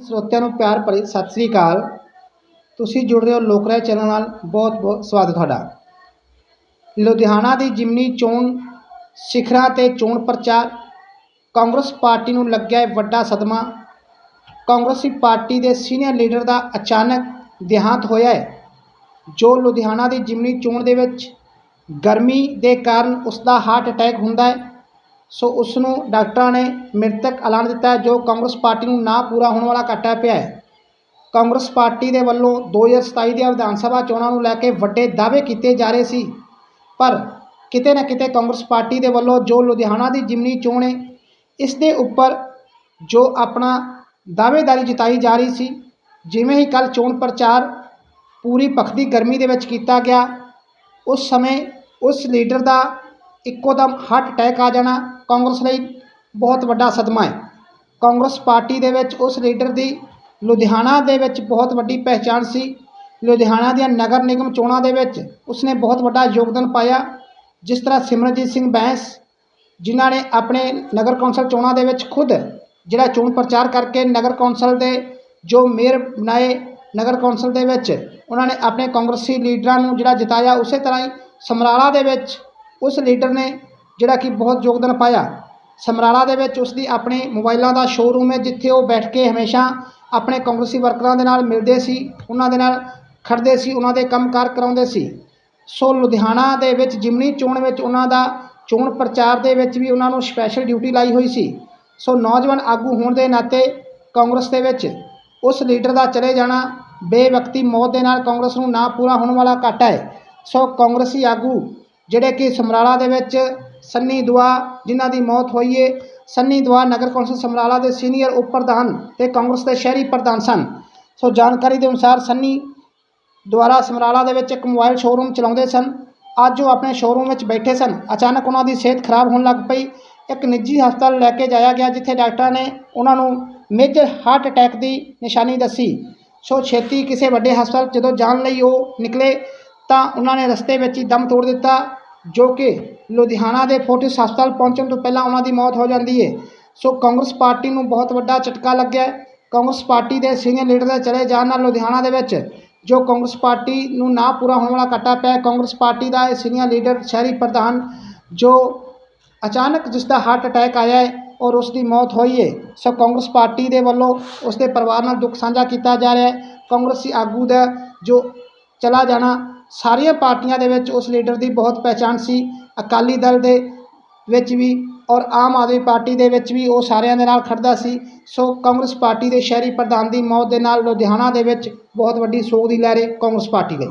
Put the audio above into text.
ਸਰੋਤਿਆਂ ਨੂੰ ਪਿਆਰ ਭਰੀ ਸਤਿ ਸ੍ਰੀ ਅਕਾਲ। ਤੁਸੀਂ ਜੁੜ ਰਹੇ ਹੋ ਲੋਕ ਰਾਏ ਚੈਨਲ ਨਾਲ। ਬਹੁਤ ਬਹੁਤ ਸਵਾਗਤ ਤੁਹਾਡਾ। ਲੁਧਿਆਣਾ ਦੀ ਜਿਮਨੀ ਚੋਣ ਸਿਖਰਾਂ ਤੇ ਚੋਣ ਪ੍ਰਚਾਰ। ਕਾਂਗਰਸ ਪਾਰਟੀ ਨੂੰ ਲੱਗਿਆ ਹੈ ਵੱਡਾ ਸਦਮਾ। ਕਾਂਗਰਸੀ ਪਾਰਟੀ ਦੇ ਸੀਨੀਅਰ ਲੀਡਰ ਦਾ ਅਚਾਨਕ ਦੇਹਾਂਤ ਹੋਇਆ ਹੈ। ਜੋ ਲੁਧਿਆਣਾ ਦੀ ਜਿਮਨੀ ਚੋਣ ਦੇ ਵਿੱਚ ਗਰਮੀ ਦੇ ਕਾਰਨ ਉਸ ਦਾ ਹਾਰਟ ਅਟੈਕ ਹੁੰਦਾ ਹੈ। ਸੋ ਉਸ ਨੂੰ ਡਾਕਟਰਾਂ ਨੇ ਮ੍ਰਿਤਕ ਐਲਾਨ ਦਿੱਤਾ ਜੋ ਕਾਂਗਰਸ ਪਾਰਟੀ ਨੂੰ ਨਾ ਪੂਰਾ ਹੋਣ ਵਾਲਾ ਘਾਟਾ ਪਿਆ ਹੈ। ਕਾਂਗਰਸ ਪਾਰਟੀ ਦੇ ਵੱਲੋਂ 2027 ਦੀਆਂ ਵਿਧਾਨ ਸਭਾ ਚੋਣਾਂ ਨੂੰ ਲੈ ਕੇ ਵੱਡੇ ਦਾਅਵੇ ਕੀਤੇ ਜਾ ਰਹੇ ਸੀ। ਪਰ ਕਿਤੇ ਨਾ ਕਿਤੇ ਕਾਂਗਰਸ ਪਾਰਟੀ ਦੇ ਵੱਲੋਂ ਜੋ ਲੁਧਿਆਣਾ ਦੀ ਜਿਮਨੀ ਚੋਣ ਹੈ, ਇਸ ਦੇ ਉੱਪਰ ਜੋ ਆਪਣਾ ਦਾਅਵੇਦਾਰੀ ਜਤਾਈ ਜਾ ਰਹੀ ਸੀ, ਜਿਵੇਂ ਹੀ ਕੱਲ ਚੋਣ ਪ੍ਰਚਾਰ ਪੂਰੀ ਭਖਦੀ ਗਰਮੀ ਦੇ ਵਿੱਚ ਕੀਤਾ ਗਿਆ, ਉਸ ਸਮੇਂ ਉਸ ਲੀਡਰ ਦਾ ਇੱਕੋ ਦਮ ਹਾਰਟ ਅਟੈਕ ਆ ਜਾਣਾ ਕਾਂਗਰਸ ਲਈ ਬਹੁਤ ਵੱਡਾ ਸਦਮਾ ਹੈ। ਕਾਂਗਰਸ ਪਾਰਟੀ ਦੇ ਵਿੱਚ ਉਸ ਲੀਡਰ ਦੀ ਲੁਧਿਆਣਾ ਦੇ ਵਿੱਚ ਬਹੁਤ ਵੱਡੀ ਪਹਿਚਾਣ ਸੀ। ਲੁਧਿਆਣਾ ਦੀਆਂ ਨਗਰ ਨਿਗਮ ਚੋਣਾਂ ਦੇ ਵਿੱਚ ਉਸਨੇ ਬਹੁਤ ਵੱਡਾ ਯੋਗਦਾਨ ਪਾਇਆ। ਜਿਸ ਤਰ੍ਹਾਂ ਸਿਮਰਨਜੀਤ ਸਿੰਘ ਬੈਂਸ, ਜਿਨ੍ਹਾਂ ਨੇ ਆਪਣੇ ਨਗਰ ਕੌਂਸਲ ਚੋਣਾਂ ਦੇ ਵਿੱਚ ਖੁਦ ਜਿਹੜਾ ਚੋਣ ਪ੍ਰਚਾਰ ਕਰਕੇ ਨਗਰ ਕੌਂਸਲ ਦੇ ਜੋ ਮੇਅਰ ਬਣਾਏ ਨਗਰ ਕੌਂਸਲ ਦੇ ਵਿੱਚ, ਉਹਨਾਂ ਨੇ ਆਪਣੇ ਕਾਂਗਰਸੀ ਲੀਡਰਾਂ ਨੂੰ ਜਿਹੜਾ ਜਿਤਾਇਆ, ਉਸੇ ਤਰ੍ਹਾਂ ਹੀ ਸਮਰਾਲਾ ਦੇ ਵਿੱਚ ਉਸ ਲੀਡਰ ਨੇ ਜਿਹੜਾ ਕਿ ਬਹੁਤ ਯੋਗਦਾਨ ਪਾਇਆ, ਸਮਰਾਲਾ ਦੇ ਵਿੱਚ ਉਸ ਦੀ ਆਪਣੇ ਮੋਬਾਈਲਾਂ ਦਾ ਸ਼ੋਰੂਮ ਹੈ, ਜਿੱਥੇ ਉਹ ਬੈਠ ਕੇ ਹਮੇਸ਼ਾ ਆਪਣੇ ਕਾਂਗਰਸੀ ਵਰਕਰਾਂ ਦੇ ਨਾਲ ਮਿਲਦੇ ਸੀ, ਉਹਨਾਂ ਦੇ ਨਾਲ ਖੜਦੇ ਸੀ, ਉਹਨਾਂ ਦੇ ਕੰਮਕਾਰ ਕਰਾਉਂਦੇ ਸੀ। ਸੋ ਲੁਧਿਆਣਾ ਦੇ ਵਿੱਚ ਜਿਮਨੀ ਚੋਣ ਵਿੱਚ ਉਹਨਾਂ ਦਾ ਚੋਣ ਪ੍ਰਚਾਰ ਦੇ ਵਿੱਚ ਵੀ ਉਹਨਾਂ ਨੂੰ ਸਪੈਸ਼ਲ ਡਿਊਟੀ ਲਾਈ ਹੋਈ ਸੀ। ਸੋ ਨੌਜਵਾਨ ਆਗੂ ਹੋਣ ਦੇ ਨਾਤੇ ਕਾਂਗਰਸ ਦੇ ਵਿੱਚ ਉਸ ਲੀਡਰ ਦਾ ਚਲੇ ਜਾਣਾ ਬੇਵਕਤੀ ਮੌਤ ਦੇ ਨਾਲ ਕਾਂਗਰਸ ਨੂੰ ਨਾ ਪੂਰਾ ਹੋਣ ਵਾਲਾ ਘਾਟਾ ਹੈ। ਸੋ ਕਾਂਗਰਸੀ ਆਗੂ ਜਿਹੜੇ ਕਿ ਸਮਰਾਲਾ ਦੇ ਵਿੱਚ ਸੰਨੀ ਦੁਆ ਜਿਨ੍ਹਾਂ ਦੀ ਮੌਤ ਹੋਈ ਏ, ਸੰਨੀ ਦੁਆ ਨਗਰ ਕੌਂਸਲ ਸਮਰਾਲਾ ਦੇ ਸੀਨੀਅਰ ਉਪ ਪ੍ਰਧਾਨ ਤੇ ਕਾਂਗਰਸ ਦੇ ਸ਼ਹਿਰੀ ਪ੍ਰਧਾਨ ਸਨ। ਸੋ ਜਾਣਕਾਰੀ ਦੇ ਅਨੁਸਾਰ ਸੰਨੀ ਦੁਆਰਾ ਸਮਰਾਲਾ ਦੇ ਵਿੱਚ ਇੱਕ ਮੋਬਾਈਲ ਸ਼ੋਰੂਮ ਚਲਾਉਂਦੇ ਸਨ। ਅੱਜ ਉਹ ਆਪਣੇ ਸ਼ੋਰੂਮ ਵਿੱਚ ਬੈਠੇ ਸਨ। ਅਚਾਨਕ ਉਹਨਾਂ ਦੀ ਸਿਹਤ ਖਰਾਬ ਹੋਣ ਲੱਗ ਪਈ। ਇੱਕ ਨਿੱਜੀ ਹਸਪਤਾਲ ਲੈ ਕੇ ਜਾਇਆ ਗਿਆ, ਜਿੱਥੇ ਡਾਕਟਰਾਂ ਨੇ ਉਹਨਾਂ ਨੂੰ ਮੇਜਰ ਹਾਰਟ ਅਟੈਕ ਦੀ ਨਿਸ਼ਾਨੀ ਦੱਸੀ। ਸੋ ਛੇਤੀ ਕਿਸੇ ਵੱਡੇ ਹਸਪਤਾਲ ਜਦੋਂ ਜਾਣ ਲਈ ਉਹ ਨਿਕਲੇ ਤਾਂ ਉਹਨਾਂ ਨੇ ਰਸਤੇ ਵਿੱਚ ਹੀ ਦਮ ਤੋੜ ਦਿੱਤਾ, ਜੋ ਕਿ ਲੁਧਿਆਣਾ ਦੇ ਫੋਰਟਿਸ ਹਸਪਤਾਲ ਪਹੁੰਚਣ ਤੋਂ ਪਹਿਲਾਂ ਉਹਨਾਂ ਦੀ ਮੌਤ ਹੋ ਜਾਂਦੀ ਹੈ ਸੋ ਕਾਂਗਰਸ ਪਾਰਟੀ ਨੂੰ ਬਹੁਤ ਵੱਡਾ ਝਟਕਾ ਲੱਗਿਆ। ਕਾਂਗਰਸ ਪਾਰਟੀ ਦੇ ਸੀਨੀਅਰ ਲੀਡਰ ਦੇ ਚਲੇ ਜਾਣ ਨਾਲ ਲੁਧਿਆਣਾ ਦੇ ਵਿੱਚ, ਜੋ ਕਾਂਗਰਸ ਪਾਰਟੀ ਨੂੰ ਨਾ ਪੂਰਾ ਹੋਣ ਵਾਲਾ ਘਾਟਾ ਪਿਆ। ਕਾਂਗਰਸ ਪਾਰਟੀ ਦਾ ਇਹ ਸੀਨੀਅਰ ਲੀਡਰ ਸ਼ਹਿਰੀ ਪ੍ਰਧਾਨ, ਜੋ ਅਚਾਨਕ ਜਿਸ ਦਾ ਹਾਰਟ ਅਟੈਕ ਆਇਆ ਹੈ ਔਰ ਉਸ ਦੀ ਮੌਤ ਹੋਈ ਹੈ ਸੋ ਕਾਂਗਰਸ ਪਾਰਟੀ ਦੇ ਵੱਲੋਂ ਉਸ ਦੇ ਪਰਿਵਾਰ ਨਾਲ ਦੁੱਖ ਸਾਂਝਾ ਕੀਤਾ ਜਾ ਰਿਹਾ ਹੈ ਕਾਂਗਰਸੀ ਆਗੂ ਦਾ ਜੋ ਚਲਾ ਜਾਣਾ ਸਾਰੀਆਂ ਪਾਰਟੀਆਂ ਦੇ ਵਿੱਚ ਉਸ ਲੀਡਰ ਦੀ ਬਹੁਤ ਪਹਿਚਾਣ ਸੀ। ਅਕਾਲੀ ਦਲ ਦੇ ਵਿੱਚ ਵੀ ਔਰ ਆਮ ਆਦਮੀ ਪਾਰਟੀ ਦੇ ਵਿੱਚ ਵੀ ਉਹ ਸਾਰਿਆਂ ਦੇ ਨਾਲ ਖੜਦਾ ਸੀ। ਸੋ ਕਾਂਗਰਸ ਪਾਰਟੀ ਦੇ ਸ਼ਹਿਰੀ ਪ੍ਰਧਾਨ ਦੀ ਮੌਤ ਦੇ ਨਾਲ ਲੁਧਿਆਣਾ ਦੇ ਵਿੱਚ ਬਹੁਤ ਵੱਡੀ ਸੋਗ ਦੀ ਲਹਿਰ ਹੈ ਕਾਂਗਰਸ ਪਾਰਟੀ ਲਈ